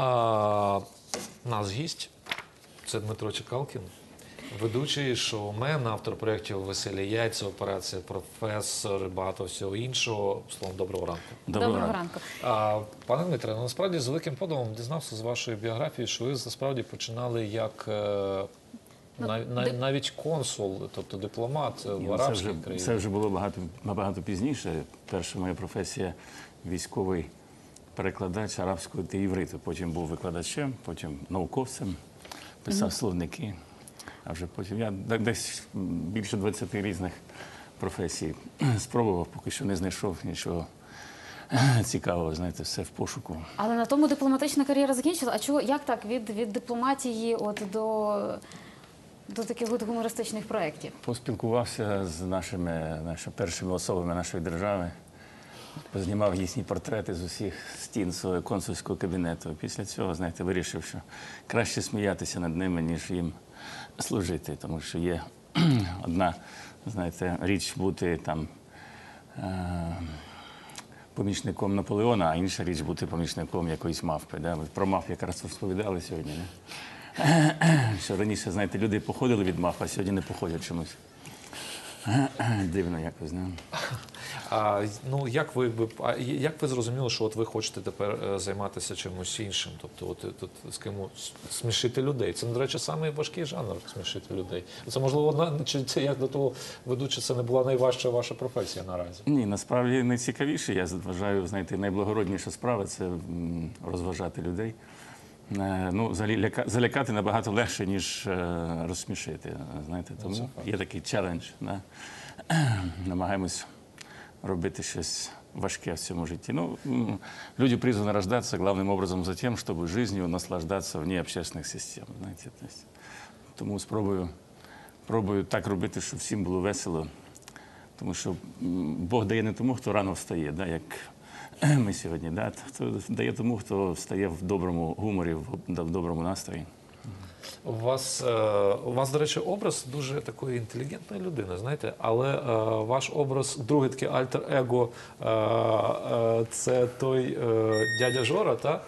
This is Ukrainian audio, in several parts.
А, нас гість це Дмитро Чекалкін, ведучий шоумен, автор проєктів Веселі яйця, операція професор, і багато всього іншого. Словом, доброго ранку. Доброго, ранку. ранку. А, пане Дмитре, ну, насправді з великим подивом дізнався з вашої біографії, що ви насправді починали як е, Ну, нав- нав- дип- навіть консул, тобто дипломат в Ні, ну, це, арабських країнах. це вже було багато, набагато пізніше. Перша моя професія військовий перекладач арабського та івриту. Потім був викладачем, потім науковцем, писав словники. А вже потім я десь більше 20 різних професій спробував, поки що не знайшов нічого цікавого. Знаєте, все в пошуку. Але на тому дипломатична кар'єра закінчила. А чого як так від, від дипломатії от до, до таких от гумористичних проєктів? Поспілкувався з нашими, нашими першими особами нашої держави, познімав їхні портрети з усіх стін свого консульського кабінету. Після цього, знаєте, вирішив, що краще сміятися над ними, ніж їм служити, тому що є одна, знаєте, річ бути там. Е- Помічником Наполеона, а інша річ бути помічником якоїсь мавпи. Да? Про мавп якраз розповідали сьогодні. Не? Що раніше, знаєте, люди походили від мавп, а сьогодні не походять чомусь. Дивно якось, не? А ну як ви як ви зрозуміли, що от ви хочете тепер е, займатися чимось іншим? Тобто, от е, тут з ким смішити людей? Це до речі, самий важкий жанр смішити людей. Це можливо одна чи це як до того ведучи, це не була найважча ваша професія наразі. Ні, насправді найцікавіше, я вважаю, знаєте, найблагородніша справа це розважати людей. Е, Ну, взагалі ляка- залякати набагато легше, ніж е, розсмішити. Знаєте, тому є такий челендж. Да? Намагаємось робити щось важке в цьому житті. Ну, м, люди призваны рождаться главным образом за тем, чтобы жизнью наслаждаться вне общественных систем. Знаєте, то есть, тому спробую, пробую так робити, щоб всім було весело. Тому що м, Бог дає не тому, хто рано встає, да, як ми сьогодні. Да, хто дає тому, хто встає в доброму гуморі, в, доброму настрої. У вас, е, у вас, до речі, образ дуже такої інтелігентної людини, знаєте, але е, ваш образ, другий такий альтер-его, е, це той дядя Жора, та?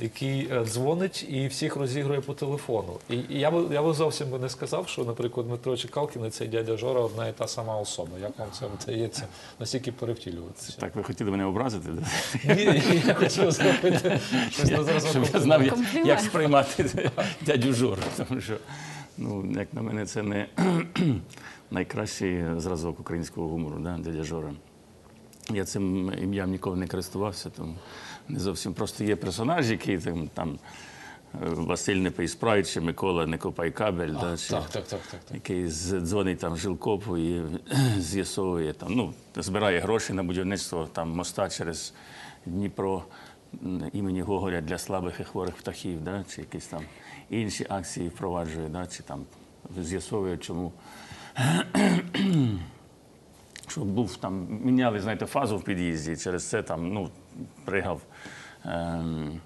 Який е, дзвонить і всіх розігрує по телефону. І, я би я би зовсім би не сказав, що, наприклад, Дмитро Чекалкін і цей дядя Жора одна і та сама особа. Як вам це вдається настільки перевтілюватися? Так, ви хотіли мене образити? Ні, я хотів зробити щось на зразок я знав, як, як сприймати дядю Жору. Тому що, ну, як на мене, це не найкращий зразок українського гумору, да, дядя Жора. Я цим ім'ям ніколи не користувався, тому не зовсім просто є персонаж, який там, там е, Василь не пий чи Микола не копай кабель, да, чи, Так, так, так, так, так. який дзвонить там жилкопу і з'ясовує там, ну, збирає гроші на будівництво там моста через Дніпро імені Гоголя для слабих і хворих птахів, да, чи якісь там інші акції впроваджує, да, чи там з'ясовує, чому. Що був там, міняли, знаєте, фазу в під'їзді, через це там, ну, пригав ем,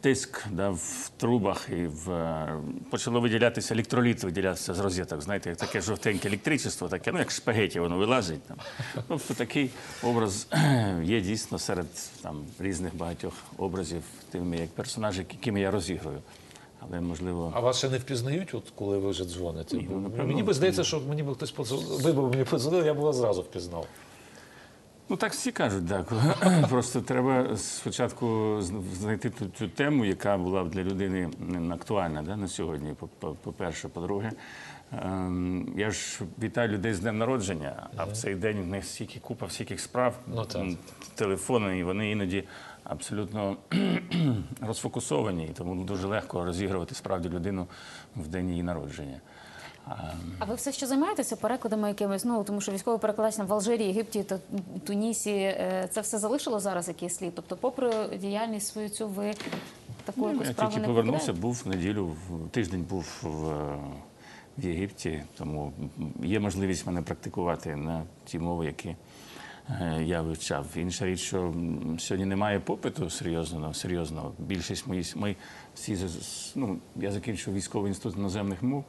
тиск да, в трубах і в, е, почало виділятися електроліт, виділятися з розеток. Знаєте, як таке жовтеньке електричество, таке, ну як шпагеті, воно вилазить. Там. Тобто такий образ є дійсно серед там, різних багатьох образів, тими як персонажі, якими я розігрую. Але можливо. А вас ще не впізнають, от коли ви вже дзвоните? Ні, ну, напевно, мені би здається, що мені би хтось подзвонив, ви б мені подзвонили, я б вас зразу впізнав. Ну так всі кажуть, так. Просто треба спочатку знайти ту, ту тему, яка була б для людини актуальна да, на сьогодні. по- по- По-перше, по-друге, ем, я ж вітаю людей з днем народження, а в цей день в них стільки купа всяких справ, Ну, так. телефони, і вони іноді абсолютно розфокусовані, і тому дуже легко розігрувати справді людину в день її народження. А ви все ще займаєтеся перекладами якимись? Ну тому що військовий перекладач в Алжирі, Єгипті та Тунісі, е, це все залишило зараз якийсь слід? Тобто, попри діяльність свою цю, ви таку Ну, якусь я справу тільки повернувся, був в неділю, тиждень був в, е, в Єгипті, тому є можливість мене практикувати на ті мови, які е, я вивчав. Інша річ, що сьогодні немає попиту серйозного. серйозного. Більшість мої ми всі ну, я закінчив військовий інститут іноземних мов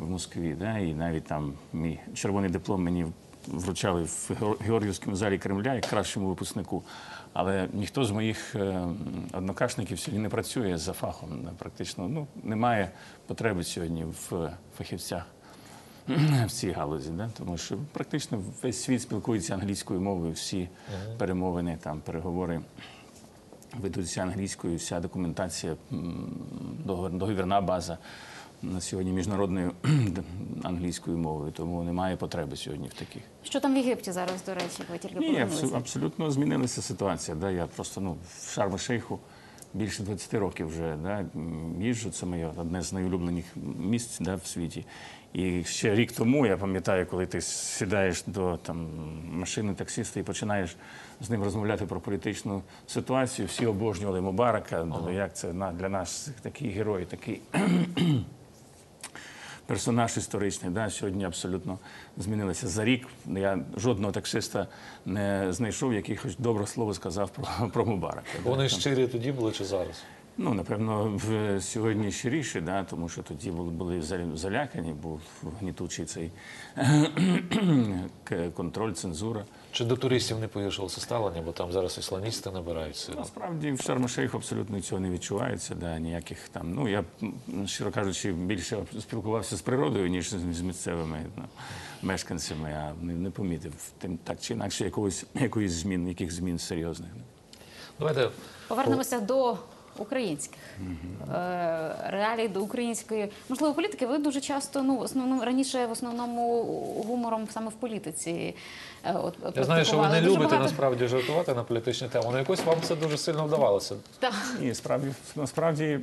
в Москві, да, і навіть там мій червоний диплом мені вручали в Геор- Георгіївському залі Кремля як кращому випускнику. Але ніхто з моїх е, однокашників сьогодні не працює за фахом. Практично ну, немає потреби сьогодні в фахівцях в цій галузі, да? тому що практично весь світ спілкується англійською мовою, всі перемовини, там, переговори ведуться англійською, вся документація, договірна база на сьогодні міжнародною англійською мовою, тому немає потреби сьогодні в таких. Що там в Єгипті зараз, до речі, ви тільки Ні, абсолютно змінилася ситуація. Да? Я просто ну, в Шарм-Шейху більше 20 років вже да? їжджу. Це моє одне з найулюблених місць да, в світі. І ще рік тому я пам'ятаю, коли ти сідаєш до там, машини таксиста і починаєш з ним розмовляти про політичну ситуацію. Всі обожнювали Мубарака. Ну, Як це для нас такий герой, такий персонаж історичний. Да, сьогодні абсолютно змінилося. За рік я жодного таксиста не знайшов, який хоч добре слово сказав про, про Мубарака. да. Вони щирі тоді були чи зараз? Ну, напевно, в сьогодні щиріше, да, тому що тоді були, були залякані, був гнітучий цей контроль, цензура. Чи до туристів не погіршилося ставлення, бо там зараз ісламісти набирають силу? Насправді в Шарм-Шейху абсолютно цього не відчувається. Да, ніяких там. Ну я щиро кажучи, більше спілкувався з природою, ніж з з місцевими ну, мешканцями. А не, не помітив тим так чи інакше якогось якоїсь змін, яких змін серйозних. Давайте Повернемося до українських е, реалій, до української можливо політики. Ви дуже часто ну в основному раніше в основному гумором саме в політиці. е, От я знаю, що ви не любите багато- насправді жартувати на політичні теми, але якось вам це дуже сильно вдавалося. Так. Ні, справді насправді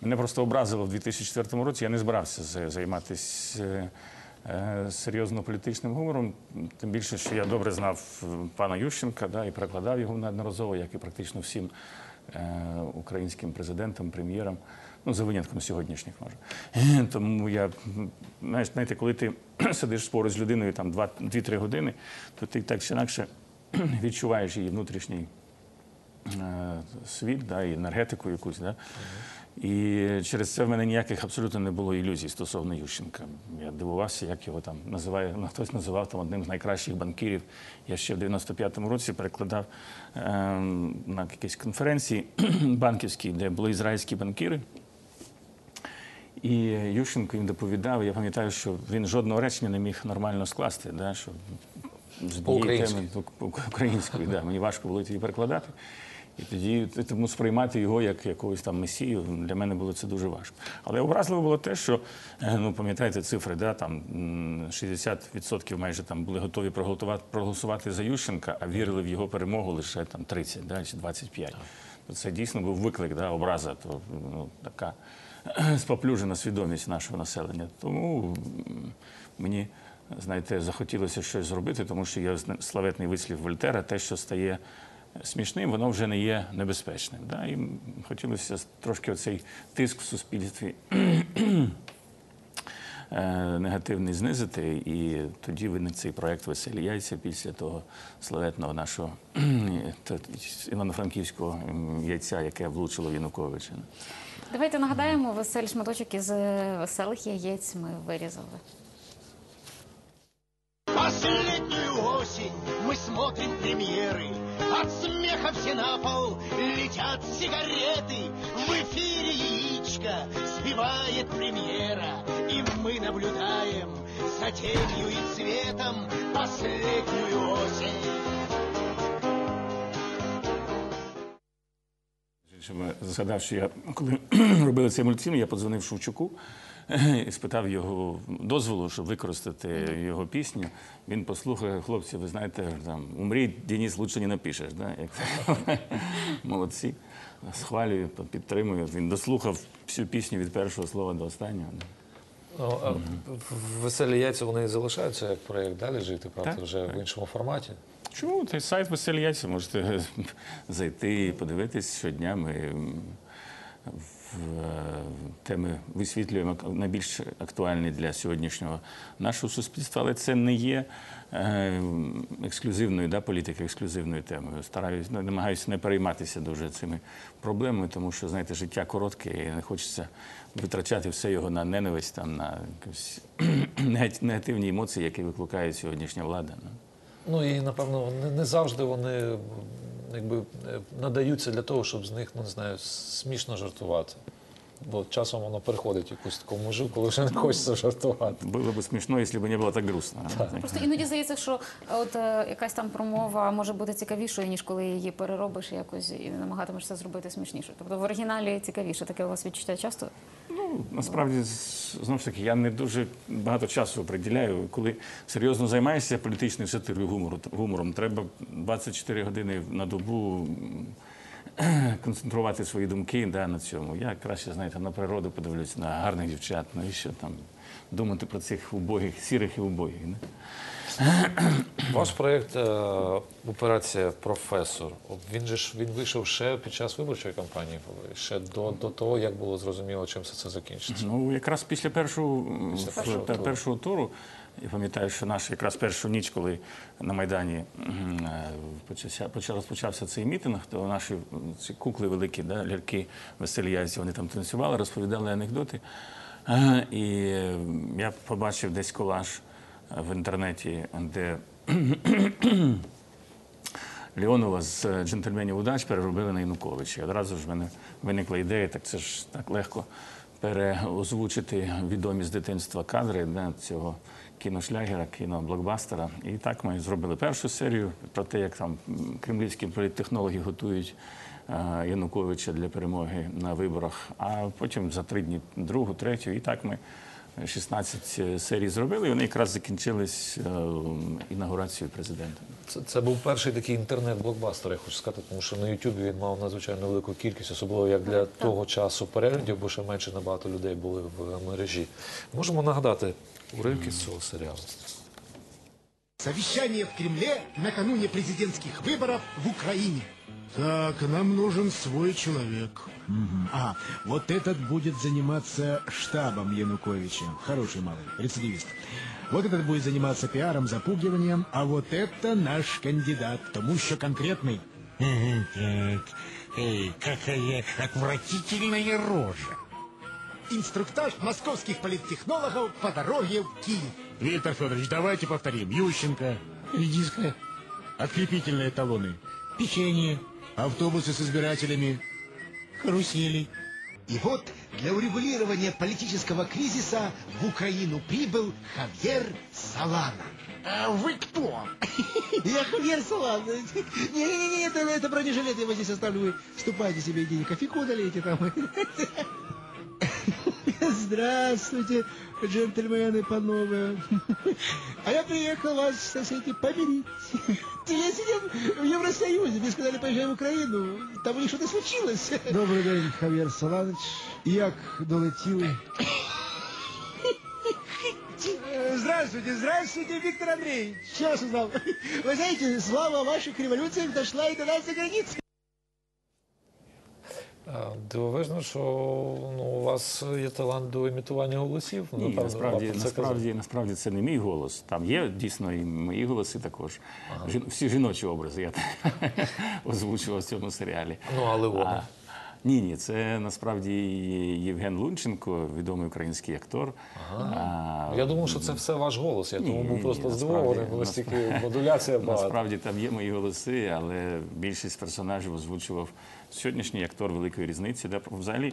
мене просто образило в 2004 році. Я не збирався займатися е, серйозно політичним гумором. Тим більше, що я добре знав пана Ющенка да, і перекладав його неодноразово, як і практично всім українським президентом, прем'єром, Ну, за винятком сьогоднішніх може. Тому я, знаєш, знаєте, коли ти сидиш поруч з людиною там 2-3 години, то ти так чи інакше відчуваєш її внутрішній е, світ, да, і енергетику якусь. Да? І через це в мене ніяких абсолютно не було ілюзій стосовно Ющенка. Я дивувався, як його там називає. Ну, хтось називав там одним з найкращих банкірів. Я ще в 95-му році перекладав е, на якійсь конференції банківській, де були ізраїльські банкіри. І Ющенко їм доповідав. Я пам'ятаю, що він жодного речення не міг нормально скласти. Да, що з по- українською, да, мені важко було тоді перекладати. І тоді тому сприймати його як якогось там месію для мене було це дуже важко. Але образливо було те, що е, ну пам'ятаєте цифри, да, там 60% майже там були готові проголосувати, проголосувати за Ющенка, а вірили в його перемогу лише там 30 да, чи 25. То це дійсно був виклик, да, образа, то ну, така споплюжена свідомість нашого населення. Тому мені, знаєте, захотілося щось зробити, тому що є славетний вислів Вольтера, те, що стає смішним, воно вже не є небезпечним. Да? І хотілося трошки оцей тиск в суспільстві. е, Негативний знизити, і тоді виник цей проект Веселі яйця після того славетного нашого івано-франківського яйця, яке влучило Януковича. Давайте нагадаємо веселі шматочок із е, веселих яєць ми вирізали. Последнюю осень мы смотрим премьеры. От смеха все на пол летят сигареты. В эфире яичко спевает премьера. И мы наблюдаем за тенью и цветом последнюю осень. Що я коли робили цей мультфільм, я подзвонив Шевчуку спитав його дозволу, щоб використати його пісню. Він послухав, хлопці, ви знаєте, там умрій, Денис, лучше не напишеш. Да? Як... Молодці. Схвалюю, підтримую. Він дослухав всю пісню від першого слова до останнього. Ну, а Веселі яйця вони залишаються як проєкт далі жити, правда, Так, вже в іншому форматі. Чому? Той сайт «Веселі яйця» можете зайти і подивитись щодня. Ми теми висвітлюємо найбільш актуальні для сьогоднішнього нашого суспільства, але це не є е, ексклюзивною да, політикою, ексклюзивною темою. Стараюсь, ну, намагаюся не перейматися дуже цими проблемами, тому що знаєте, життя коротке і не хочеться витрачати все його на ненависть, там на якісь негативні емоції, які викликає сьогоднішня влада. ну. Ну і напевно не, завжди вони якби е, надаються для того, щоб з них ну не знаю смішно жартувати. Бо часом воно переходить якусь таку межу, коли вже не хочеться жартувати. Було б смішно, якщо б не було так грустно. Просто іноді здається, що от е, якась там промова може бути цікавішою, ніж коли її переробиш якось і намагатимешся зробити смішніше. Тобто в оригіналі цікавіше, таке у вас відчуття часто. Ну Насправді, знову ж таки, я не дуже багато часу приділяю. Коли серйозно займаєшся політичною сатирою гумору, гумором, треба 24 години на добу концентрувати свої думки да, на цьому. Я краще, знаєте, на природу подивлюся, на гарних дівчат, ну і що там думати про цих убогих, сірих і убогих. Не? Ваш проєкт е, Операція Професор. Він же ж він вийшов ще під час виборчої кампанії, ще до, до того, як було зрозуміло, чим все це закінчиться. Ну, якраз після першого, Після першого пер- туру. першого туру, я пам'ятаю, що наша якраз першу ніч, коли на Майдані е, почався, почав- розпочався цей мітинг, то наші ці кукли великі, да, ляльки веселі яйця, вони там танцювали, розповідали анекдоти. Е, І я побачив десь колаж е, в інтернеті, де Леонова з джентльменів удач переробили на Януковича. І одразу ж в мене виникла ідея, так це ж так легко переозвучити відомі з дитинства кадри да, цього кіношлягера, кіноблокбастера. І так ми зробили першу серію про те, як там кремлівські політтехнологи готують е, Януковича для перемоги на виборах. А потім за три дні другу, третю. І так ми 16 серій зробили. І вони якраз закінчились е, інаугурацією президента. Це, це був перший такий інтернет-блокбастер, я хочу сказати, тому що на Ютубі він мав надзвичайно велику кількість, особливо як для того часу переглядів, бо ще менше набагато людей були в мережі. Можемо нагадати уривки з цього серіалу. Совещание в Кремле накануне президентских выборов в Украине. Так, нам нужен свой человек. Ага, вот этот будет заниматься штабом Януковича. Хороший малый, рецидивист. Вот этот будет заниматься пиаром, запугиванием, а вот это наш кандидат, тому що конкретный. Так, эй, какая отвратительная рожа. Инструктаж московских политтехнологов по дороге в Киев. Виктор Федорович, давайте повторим. Ющенко, редиска, открепительные талоны, печенье, автобусы с избирателями, карусели. И вот для урегулирования политического кризиса в Украину прибыл Хавьер Салана. А вы кто? Я Хавьер Салана. Не-не-не, это, это бронежилет, я его здесь оставлю, вы ступайте себе идите, кофейку налейте там. Здравствуйте, джентльмены панове. А я приехал вас, сказать, помирить. Я сидел в Евросоюзе, мне сказали, поезжай в Украину, там у них что-то случилось. Добрий день, Хав'єр Саланович. Як долетіли? Здравствуйте, здравствуйте, Виктор Андреевич. Сейчас узнал. Вы знаете, слава ваших революциях дошла и до нас за границей. Дивовижно, що ну, у вас є талант до імітування голосів. Ні, Напевно, насправді, це насправді, насправді це не мій голос. Там є дійсно і мої голоси також. Жін- всі жіночі образи я озвучував в цьому серіалі. Ну, але А, вони. Ні, ні, це насправді Євген Лунченко, відомий український актор. А, Я думав, що це все ваш голос. Я тому був ні, просто здивований, бо настільки модуляція багато. Насправді там є мої голоси, але більшість персонажів озвучував сьогоднішній актор великої різниці. Де взагалі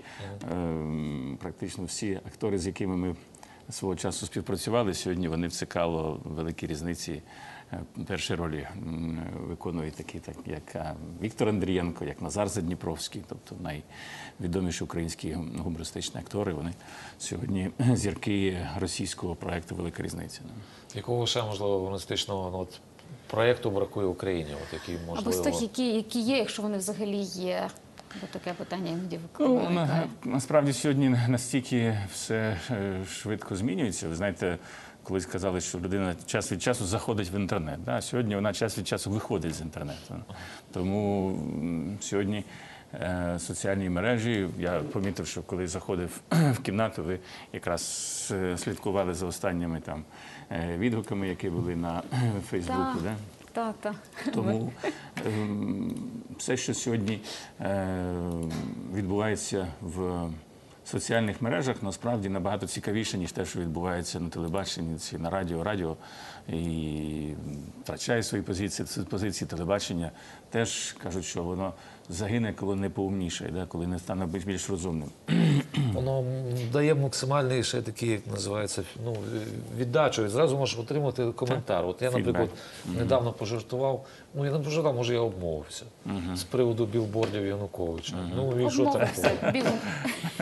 ем, практично всі актори, з якими ми свого часу співпрацювали, сьогодні вони в цикало великі різниці. е, Перші ролі виконують такі, так як е, Віктор Андрієнко, як Назар Задніпровський, тобто найвідоміші українські гумористичні актори. Вони сьогодні зірки російського проекту Велика різниця. Якого ще можливо гумористичного ну, от, проєкту бракує Україні? От який Або можливо з тих, які, які є, якщо вони взагалі є. Бо таке питання іноді Ну, на, насправді сьогодні настільки все е, швидко змінюється. Ви знаєте, колись казали, що людина час від часу заходить в інтернет. Да? Сьогодні вона час від часу виходить з інтернету. Тому сьогодні е, соціальні мережі. Я помітив, що коли заходив в кімнату, ви якраз е, слідкували за останніми там відгуками, які були на Фейсбуку. Так. Да? Та, та. Тому ем, все, що сьогодні е, відбувається в соціальних мережах, насправді набагато цікавіше, ніж те, що відбувається на телебаченні на радіо. Радіо і втрачає свої позиції, позиції телебачення. Теж кажуть, що воно загине, коли не поумніше, коли не стане більш розумним. Воно дає максимальний ще такий, як називається, ну, віддачу. І зразу можеш отримати коментар. От я, наприклад, недавно пожартував, ну я не пожартував, може я обмовився з приводу білбордів Януковича. Ну і що там?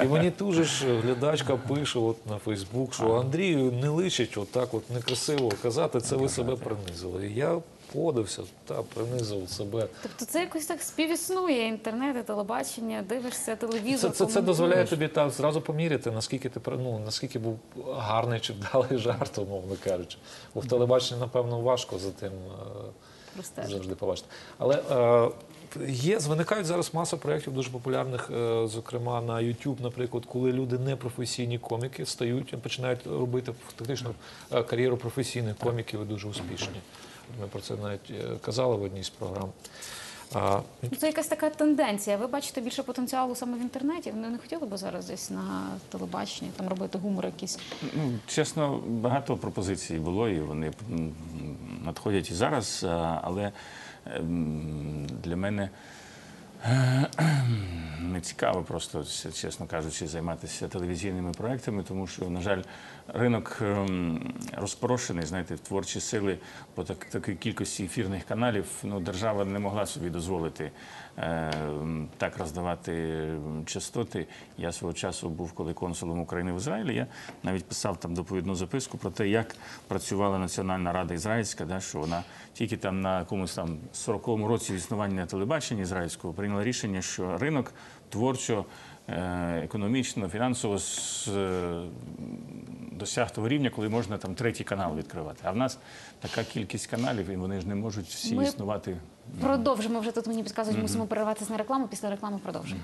І мені дуже ж глядачка пише от на Фейсбук, що Андрію не личить отак от некрасиво казати, це ви себе принизили. І я подався та принизив себе. Тобто це якось так співіснує інтернет і телебачення, дивишся телевізор. Це, це, це дозволяє тобі так зразу поміряти, наскільки ти ну, наскільки був гарний чи вдалий жарт, умовно кажучи. Бо в телебаченні, напевно, важко за тим е, Простежити. завжди побачити. Але е, є, виникають зараз маса проєктів дуже популярних, е, зокрема на YouTube, наприклад, коли люди непрофесійні коміки стають починають робити фактично е, кар'єру професійних коміків і дуже успішні. Ми про це навіть е, казали в одній з програм. А, Ну, Це якась така тенденція. Ви бачите більше потенціалу саме в інтернеті. Ви не хотіли б зараз десь на телебаченні там робити гумор якийсь? Ну, чесно, багато пропозицій було, і вони надходять і зараз. Але ем, для мене не цікаво просто, чесно кажучи, займатися телевізійними проектами, тому що, на жаль, ринок ем, розпорошений, знаєте, творчі сили по так, такій кількості ефірних каналів. Ну, держава не могла собі дозволити так роздавати ем, частоти. Я свого часу був коли консулом України в Ізраїлі. Я навіть писав там доповідну записку про те, як працювала Національна рада ізраїльська, да, що вона тільки там на якомусь там 40-му році існування телебачення ізраїльського прийняла рішення, що ринок творчо, е, економічно, фінансово е, досяг того рівня, коли можна там третій канал відкривати. А в нас така кількість каналів, і вони ж не можуть всі Ми існувати. Продовжимо вже тут. Мені підказують, мусимо перерватися на рекламу. Після реклами продовжимо.